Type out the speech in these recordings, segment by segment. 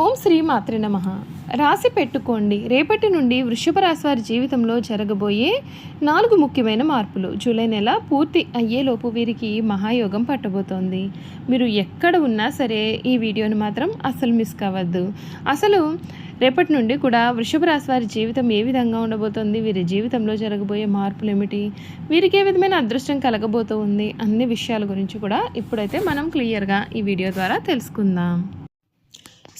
ఓం శ్రీ మాత్రి నమ. రాసి పెట్టుకోండి. రేపటి నుండి వృషభ రాశి వారి జీవితంలో జరగబోయే నాలుగు ముఖ్యమైన మార్పులు. జూలై నెల పూర్తి అయ్యేలోపు వీరికి మహాయోగం పట్టబోతోంది. మీరు ఎక్కడ ఉన్నా సరే ఈ వీడియోని మాత్రం అసలు మిస్ కావద్దు. అసలు రేపటి నుండి కూడా వృషభ రాశి వారి జీవితం ఏ విధంగా ఉండబోతోంది? వీరి జీవితంలో జరగబోయే మార్పులు ఏమిటి వీరికి ఏ విధమైన అదృష్టం కలగబోతూ ఉంది అన్ని విషయాల గురించి కూడా ఇప్పుడైతే మనం క్లియర్గా ఈ వీడియో ద్వారా తెలుసుకుందాం.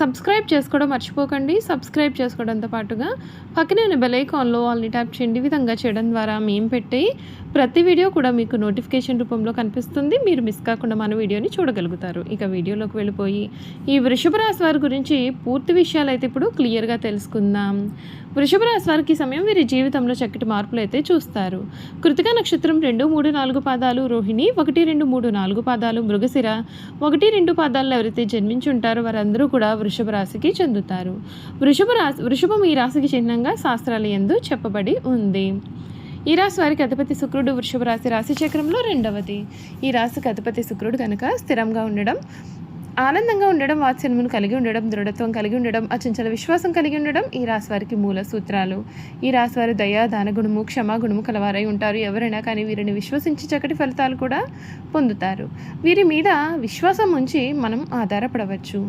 సబ్స్క్రైబ్ చేసుకోవడం మర్చిపోకండి. సబ్స్క్రైబ్ చేసుకోవడంతో పాటుగా పక్కనే ఉన్న బెల్ ఐకాన్లో వాళ్ళని ట్యాప్ చేయండి. విధంగా చేయడం ద్వారా మేము పెట్టే ప్రతి వీడియో కూడా మీకు నోటిఫికేషన్ రూపంలో కనిపిస్తుంది. మీరు మిస్ కాకుండా మన వీడియోని చూడగలుగుతారు. ఇక వీడియోలోకి వెళ్ళిపోయి ఈ వృషభ రాశి వారి గురించి పూర్తి విషయాలు అయితే ఇప్పుడు క్లియర్గా తెలుసుకుందాం. వృషభ రాశి వారికి సమయం వీరి జీవితంలో చక్కటి మార్పులు అయితే చూస్తారు. కృతిక నక్షత్రం రెండు మూడు నాలుగు పాదాలు రోహిణి ఒకటి రెండు మూడు నాలుగు పాదాలు మృగశిర ఒకటి రెండు పాదాల్లో ఎవరైతే జన్మించి ఉంటారో వారందరూ కూడా వృషభ రాశికి చెందుతారు. వృషభ రాశి వృషభం ఈ రాశికి చిహ్నంగా శాస్త్రాల ఎందు చెప్పబడి ఉంది. ఈ రాశి వారికి అధిపతి శుక్రుడు వృషభ రాశి రాశి చక్రంలో రెండవది. ఈ రాశికి అధిపతి శుక్రుడు కనుక స్థిరంగా ఉండడం ఆనందంగా ఉండడం వాత్సల్యమును కలిగి ఉండడం దృఢత్వం కలిగి ఉండడం అచంచల విశ్వాసం కలిగి ఉండడం ఈ రాశివారికి మూల సూత్రాలు. ఈ రాశివారు దయా దాన గుణము క్షమా గుణము కలవారై ఉంటారు. ఎవరైనా కానీ వీరిని విశ్వసించి చక్కటి ఫలితాలు కూడా పొందుతారు. వీరి మీద విశ్వాసం ఉంచి మనం ఆధారపడవచ్చు.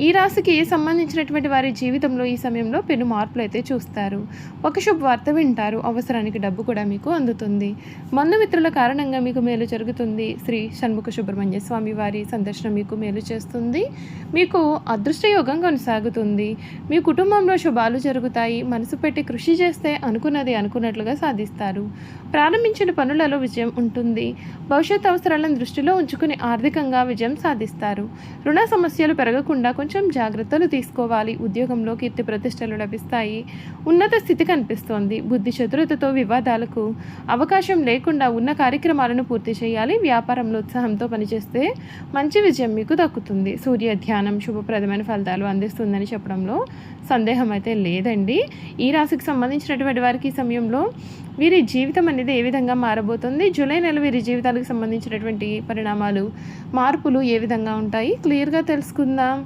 ఈ రాశికి సంబంధించినటువంటి వారి జీవితంలో ఈ సమయంలో పెను మార్పులు అయితే చూస్తారు. ఒక శుభవార్త వింటారు. అవసరానికి డబ్బు కూడా మీకు అందుతుంది. బంధుమిత్రుల కారణంగా మీకు మేలు జరుగుతుంది. శ్రీ షణ్ముఖ సుబ్రహ్మణ్య స్వామి వారి సందర్శనం మీకు మేలు చేస్తుంది. మీకు అదృష్టయోగం కొనసాగుతుంది. మీ కుటుంబంలో శుభాలు జరుగుతాయి. మనసు పెట్టి కృషి చేస్తే అనుకున్నది అనుకున్నట్లుగా సాధిస్తారు. ప్రారంభించిన పనులలో విజయం ఉంటుంది. భవిష్యత్ అవసరాలను దృష్టిలో ఉంచుకుని ఆర్థికంగా విజయం సాధిస్తారు. రుణ సమస్యలు పెరగకుండా కొంచెం జాగ్రత్తలు తీసుకోవాలి. ఉద్యోగంలో కీర్తి ప్రతిష్టలు లభిస్తాయి. ఉన్నత స్థితి కనిపిస్తోంది. బుద్ధి చతురతతో వివాదాలకు అవకాశం లేకుండా ఉన్న కార్యక్రమాలను పూర్తి చేయాలి. వ్యాపారంలో ఉత్సాహంతో పనిచేస్తే మంచి విజయం మీకు దక్కుతుంది. సూర్య ధ్యానం శుభప్రదమైన ఫలితాలు అందిస్తుందని చెప్పడంలో సందేహం అయితే లేదండి. ఈ రాశికి సంబంధించినటువంటి వారికి ఈ సమయంలో వీరి జీవితం అనేది ఏ విధంగా మారబోతుంది? జూలై నెల వీరి జీవితాలకు సంబంధించినటువంటి పరిణామాలు మార్పులు ఏ విధంగా ఉంటాయి? క్లియర్గా తెలుసుకుందాం.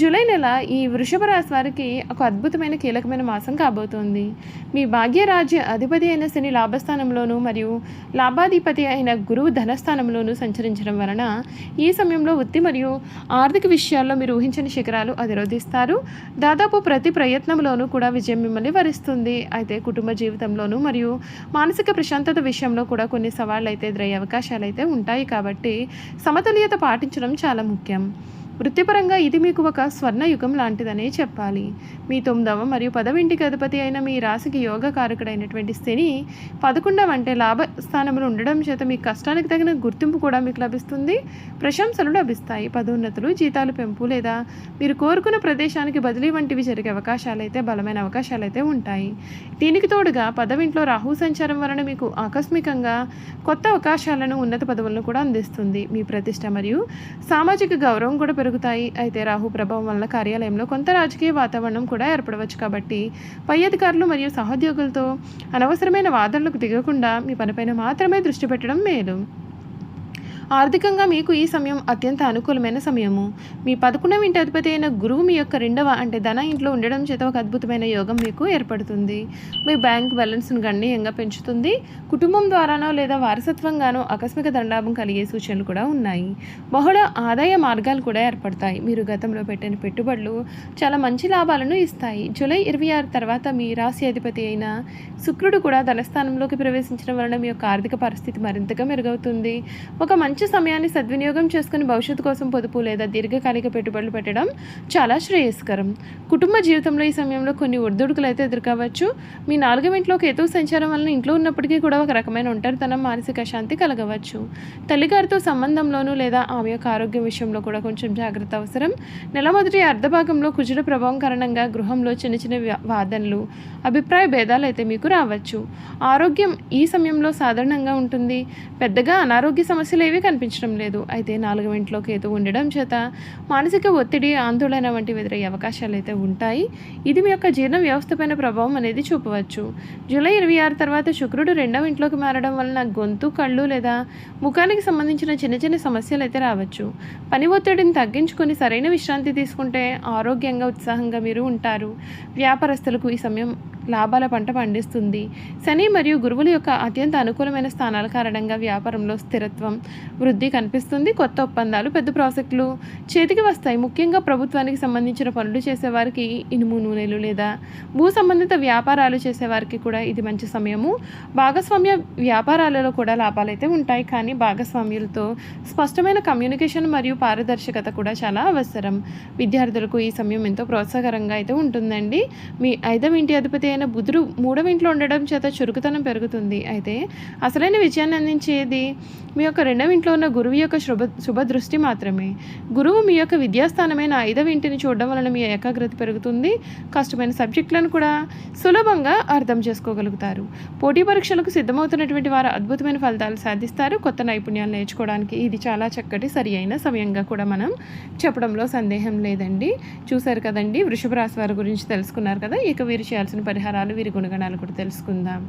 జూలై నెల ఈ వృషభ రాశి వారికి ఒక అద్భుతమైన కీలకమైన మాసం కాబోతోంది. మీ భాగ్యరాజ్య అధిపతి అయిన శని లాభస్థానంలోను మరియు లాభాధిపతి అయిన గురువు ధనస్థానంలోను సంచరించడం వలన ఈ సమయంలో వృత్తి మరియు ఆర్థిక విషయాల్లో మీరు ఊహించని శిఖరాలు అధిరోధిస్తారు. దాదాపు ప్రతి ప్రయత్నంలోనూ కూడా విజయం మిమ్మల్ని వరిస్తుంది. అయితే కుటుంబ జీవితంలోనూ మరియు మానసిక ప్రశాంతత విషయంలో కూడా కొన్ని సవాళ్ళు అయితే ఎదురయ్యే అవకాశాలు అయితే ఉంటాయి కాబట్టి సమతుల్యత పాటించడం చాలా ముఖ్యం. వృత్తిపరంగా ఇది మీకు ఒక స్వర్ణయుగం లాంటిదనే చెప్పాలి. మీ తొమ్మిదవ మరియు పదవింటికి అధిపతి అయిన మీ రాశికి యోగ కారకుడైనటువంటి శని పదకొండవ అంటే లాభ స్థానంలో ఉండడం చేత మీ కష్టానికి తగిన గుర్తింపు కూడా మీకు లభిస్తుంది. ప్రశంసలు లభిస్తాయి. పదోన్నతులు జీతాలు పెంపు లేదా మీరు కోరుకున్న ప్రదేశానికి బదిలీ వంటివి జరిగే అవకాశాలు అయితే బలమైన అవకాశాలు అయితే ఉంటాయి. దీనికి తోడుగా పదవింట్లో రాహు సంచారం వలన మీకు ఆకస్మికంగా కొత్త అవకాశాలను ఉన్నత పదవులను కూడా అందిస్తుంది. మీ ప్రతిష్ట మరియు సామాజిక గౌరవం కూడా పెరుగుతాయి. అయితే రాహు ప్రభావం వల్ల కార్యాలయంలో కొంత రాజకీయ వాతావరణం కూడా ఏర్పడవచ్చు కాబట్టి పై అధికారులు మరియు సహోద్యోగులతో అనవసరమైన వాదనలకు దిగకుండా మీ పనిపైన మాత్రమే దృష్టి పెట్టడం మేలు. ఆర్థికంగా మీకు ఈ సమయం అత్యంత అనుకూలమైన సమయము. మీ పదకొండవ ఇంటి అధిపతి అయిన గురువు మీ యొక్క రెండవ అంటే ధన ఇంట్లో ఉండడం చేత ఒక అద్భుతమైన యోగం మీకు ఏర్పడుతుంది. మీ బ్యాంక్ బ్యాలెన్స్ను గణనీయంగా పెంచుతుంది. కుటుంబం ద్వారానో లేదా వారసత్వంగానో ఆకస్మిక దండాభం కలిగే సూచనలు కూడా ఉన్నాయి. బహుళ ఆదాయ మార్గాలు కూడా ఏర్పడతాయి. మీరు గతంలో పెట్టిన పెట్టుబడులు చాలా మంచి లాభాలను ఇస్తాయి. జూలై ఇరవై ఆరు తర్వాత మీ రాశి అధిపతి అయిన శుక్రుడు కూడా ధనస్థానంలోకి ప్రవేశించడం వలన మీ యొక్క ఆర్థిక పరిస్థితి మరింతగా మెరుగవుతుంది. ఒక మంచి సమయాన్ని సద్వినియోగం చేసుకుని భవిష్యత్తు కోసం పొదుపు లేదా దీర్ఘకాలిక పెట్టుబడులు పెట్టడం చాలా శ్రేయస్కరం. కుటుంబ జీవితంలో ఈ సమయంలో కొన్ని ఒడిదుడుకులు అయితే ఎదుర్కోవచ్చు. మీ నాలుగవ ఇంట్లో కేతువు సంచారం వలన ఇంట్లో ఉన్నప్పటికీ కూడా ఒక రకమైన ఒంటరితనం మానసిక శాంతి కలగవచ్చు. తల్లిగారితో సంబంధంలోనూ లేదా ఆమె యొక్క ఆరోగ్యం విషయంలో కూడా కొంచెం జాగ్రత్త అవసరం. నెల మొదటి అర్ధభాగంలో కుజుడ ప్రభావం కారణంగా గృహంలో చిన్న చిన్న వాదనలు అభిప్రాయ భేదాలు అయితే మీకు రావచ్చు. ఆరోగ్యం ఈ సమయంలో సాధారణంగా ఉంటుంది. పెద్దగా అనారోగ్య సమస్యలు ఏవి కనిపించడం లేదు. అయితే నాలుగవ ఇంట్లో కేతు ఉండడం చేత మానసిక ఒత్తిడి ఆందోళన వంటివి ఎదురయ్యే అవకాశాలు అయితే ఉంటాయి. ఇది మీ యొక్క జీర్ణ వ్యవస్థపైన ప్రభావం అనేది చూపవచ్చు. జూలై ఇరవై ఆరు తర్వాత శుక్రుడు రెండవ ఇంట్లోకి మారడం వలన గొంతు కళ్ళు లేదా ముఖానికి సంబంధించిన చిన్న చిన్న సమస్యలు అయితే రావచ్చు. పని ఒత్తిడిని తగ్గించుకొని సరైన విశ్రాంతి తీసుకుంటే ఆరోగ్యంగా ఉత్సాహంగా మీరు ఉంటారు. వ్యాపారస్తులకు ఈ సమయం లాభాల పంట పండిస్తుంది. శని మరియు గురువుల యొక్క అత్యంత అనుకూలమైన స్థానాల కారణంగా వ్యాపారంలో స్థిరత్వం వృద్ధి కనిపిస్తుంది. కొత్త ఒప్పందాలు పెద్ద ప్రాజెక్టులు చేతికి వస్తాయి. ముఖ్యంగా ప్రభుత్వానికి సంబంధించిన పనులు చేసేవారికి ఇనుము నూనెలు లేదా భూ సంబంధిత వ్యాపారాలు చేసేవారికి కూడా ఇది మంచి సమయము. భాగస్వామ్య వ్యాపారాలలో కూడా లాభాలైతే ఉంటాయి. కానీ భాగస్వామ్యులతో స్పష్టమైన కమ్యూనికేషన్ మరియు పారదర్శకత కూడా చాలా అవసరం. విద్యార్థులకు ఈ సమయం ఎంతో ప్రోత్సాహకరంగా అయితే ఉంటుందండి. మీ ఐదవ ఇంటి అధిపతి అయిన బుధుడు మూడవ ఇంట్లో ఉండడం చేత చురుకుతనం పెరుగుతుంది. అయితే అసలైన విజయాన్ని అందించేది మీ యొక్క రెండవ ఇంట్లో ఉన్న గురువు యొక్క శుభ శుభ దృష్టి మాత్రమే. గురువు మీ యొక్క విద్యాస్థానమైన ఐదవ ఇంటిని చూడడం వలన మీ ఏకాగ్రత పెరుగుతుంది. కష్టమైన సబ్జెక్టులను కూడా సులభంగా అర్థం చేసుకోగలుగుతారు. పోటీ పరీక్షలకు సిద్ధమవుతున్నటువంటి వారు అద్భుతమైన ఫలితాలు సాధిస్తారు. కొత్త నైపుణ్యాలు నేర్చుకోవడానికి ఇది చాలా చక్కటి సరి అయిన సమయంగా కూడా మనం చెప్పడంలో సందేహం లేదండి. చూశారు కదండి వృషభ రాశి వారి గురించి తెలుసుకున్నారు కదా ఇక వీరు చేయాల్సిన పరిహారాలు వీరి గుణగణాలు కూడా తెలుసుకుందాం.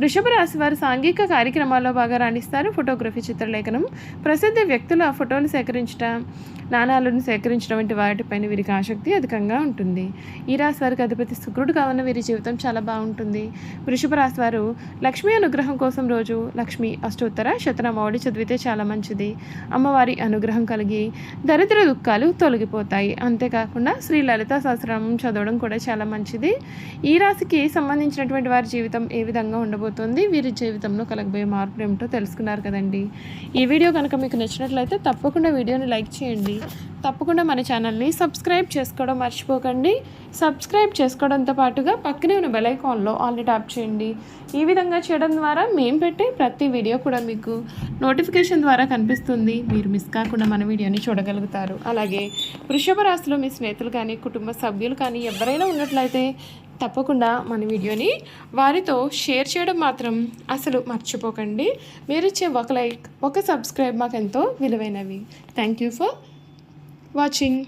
వృషభ రాశి వారు సాంఘిక కార్యక్రమాల్లో బాగా రాణిస్తారు. ఫోటోగ్రఫీ చిత్రలేఖనం ప్రసిద్ధ వ్యక్తుల ఫోటోలు సేకరించడం నాణాలను సేకరించడం వంటి వాటిపైన వీరికి ఆసక్తి అధికంగా ఉంటుంది. ఈ రాశి వారికి అధిపతి శుక్రుడు కావున వీరి జీవితం చాలా బాగుంటుంది. వృషభ రాశి వారు లక్ష్మీ అనుగ్రహం కోసం రోజు లక్ష్మి అష్టోత్తర శతనామావళి చదివితే చాలా మంచిది. అమ్మవారి అనుగ్రహం కలిగి దరిద్ర దుఃఖాలు తొలగిపోతాయి. అంతేకాకుండా శ్రీ లలిత సహస్రనామం చదవడం కూడా చాలా మంచిది. ఈ రాశికి సంబంధించినటువంటి వారి జీవితం ఏ విధంగా ఉండబోతోంది వీరి జీవితంలో కలగబోయే మార్పులు ఏమిటో తెలుసుకున్నారు కదండి. ఈ వీడియో కనుక మీకు నచ్చినట్లయితే తప్పకుండా వీడియోని లైక్ చేయండి. తప్పకుండా మన ఛానల్ని సబ్స్క్రైబ్ చేసుకోవడం మర్చిపోకండి. సబ్స్క్రైబ్ చేసుకోవడంతో పాటుగా పక్కనే ఉన్న బెలైకాన్లో ఆల్ని ట్యాప్ చేయండి. ఈ విధంగా చేయడం ద్వారా మేము పెట్టే ప్రతి వీడియో కూడా మీకు నోటిఫికేషన్ ద్వారా కనిపిస్తుంది. మీరు మిస్ కాకుండా మన వీడియోని చూడగలుగుతారు. అలాగే వృషభ రాశిలో మీ స్నేహితులు కానీ కుటుంబ సభ్యులు కానీ ఎవరైనా ఉన్నట్లయితే తప్పకుండా మన వీడియోని వారితో షేర్ చేయడం మాత్రం అసలు మర్చిపోకండి. మీరు ఇచ్చే ఒక లైక్ ఒక సబ్స్క్రైబ్ మాకు ఎంతో విలువైనవి. Thank you for watching